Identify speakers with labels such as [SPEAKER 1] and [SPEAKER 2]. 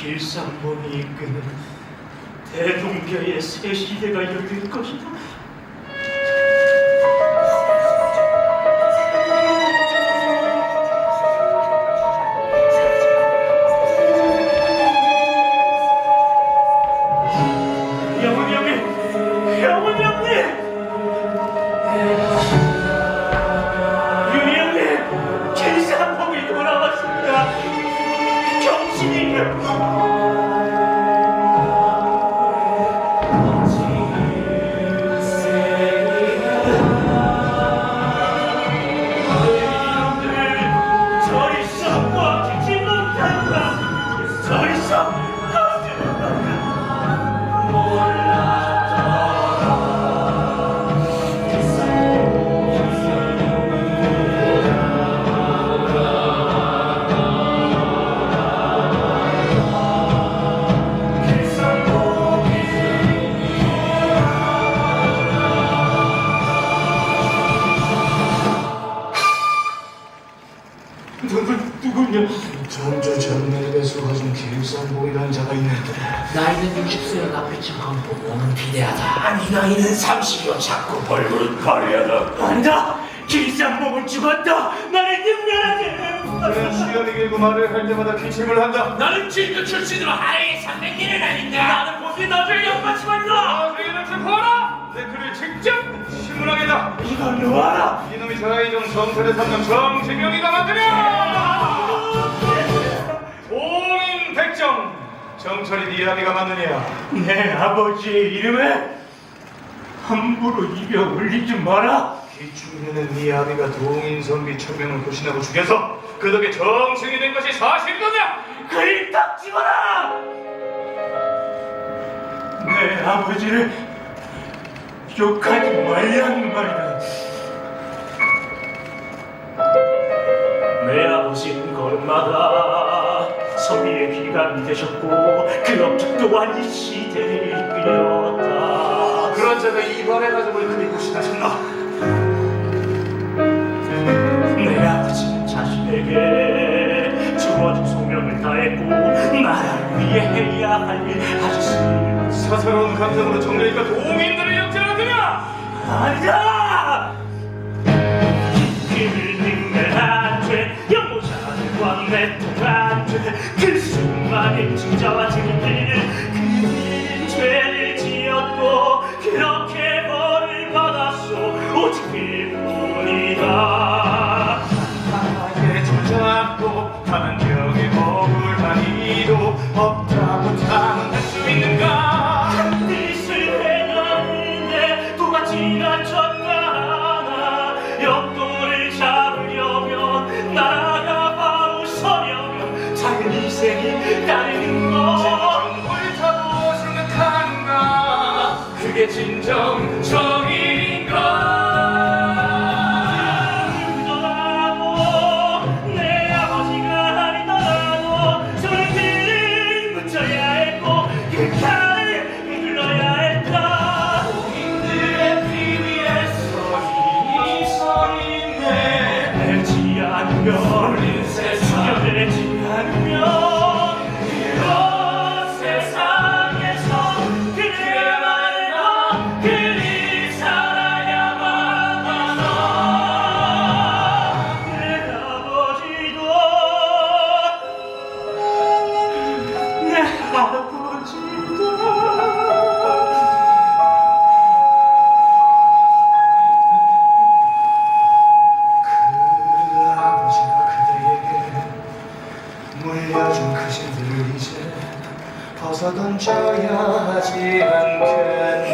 [SPEAKER 1] 길상봉이 이끄는 대동교의 새 시대가 열릴 것이다.
[SPEAKER 2] 길상봉이라는 자가 있는데.
[SPEAKER 3] 나이는 60세여 나쁘지만. 몸은 비대하다.
[SPEAKER 1] 아니 나이는 30이요 자꾸 벌벌 가려다. 안다 길상봉은 죽었다 나를 능멸하게
[SPEAKER 2] 시간이 길고 말을 할 때마다 기침을 한다.
[SPEAKER 1] 나는 진주 출신으로 하나의 상맹기를 아닌다 나는 보기 나중에 연마치만다!
[SPEAKER 2] 나중에는 슬퍼라! 내 글을 직접 신문하겠다!
[SPEAKER 1] 이걸 놓아라!
[SPEAKER 2] 이놈이 좌이정 정설에 삼는 정지명이가 만드냐 백정. 정철이 네 아비가 맞느냐?
[SPEAKER 1] 내 아버지의 이름에 함부로 입에 올리지 마라.
[SPEAKER 2] 기충년에 네 아비가 동인선비 천명을 고신하고 죽여서 그 덕에 정승이 된 것이 사실이더냐?
[SPEAKER 1] 그리 딱 집어라! 내 아버지를 욕하지 말라는 말이다. 내 아버지는 걸마다 서비의 비감이 되셨고 그 업적 또한 이 시대를 이끌었다.
[SPEAKER 2] 그런 자가 이발의 가족을 그리 고신하셨나
[SPEAKER 1] 내 아버지는 자신에게 주어진 소명을 다했고 나라를 위해 해야 할 일 하셨습니다.
[SPEAKER 2] 사사로운 감정으로 정리니까 동인들을 역전하더냐?
[SPEAKER 1] 아니다! 진자와 증인들은 그 죄를 지었고 그렇게 벌을 받았소. 오직 그뿐이다.
[SPEAKER 2] 나의 저작도 다른 적에 억울한 이도 없다고 자문할 수 있는가?
[SPEAKER 1] 뜻을 행하는데 똑같이나 쳤다 역도를 잡으려면 나라가 바로 서려면 작은 희생이
[SPEAKER 2] 그 물려준 그 짐을 이제 벗어던져야 하지 않겠나.